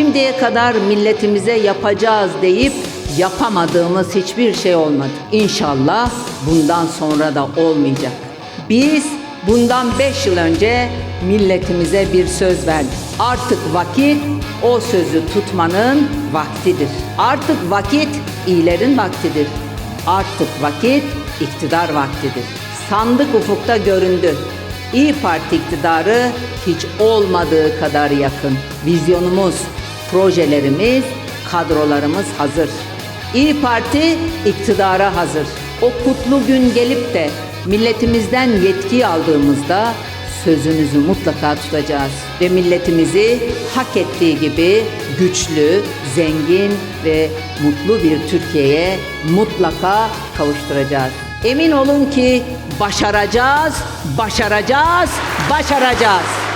Şimdiye kadar milletimize yapacağız deyip yapamadığımız hiçbir şey olmadı. İnşallah bundan sonra da olmayacak. Biz bundan 5 yıl önce milletimize bir söz verdik. Artık vakit o sözü tutmanın vaktidir. Artık vakit iyilerin vaktidir. Artık vakit iktidar vaktidir. Sandık ufukta göründü. İyi Parti iktidarı hiç olmadığı kadar yakın. Vizyonumuz, projelerimiz, kadrolarımız hazır. İyi Parti iktidara hazır. O kutlu gün gelip de milletimizden yetki aldığımızda sözümüzü mutlaka tutacağız ve milletimizi hak ettiği gibi güçlü, zengin ve mutlu bir Türkiye'ye mutlaka kavuşturacağız. Emin olun ki başaracağız, başaracağız, başaracağız.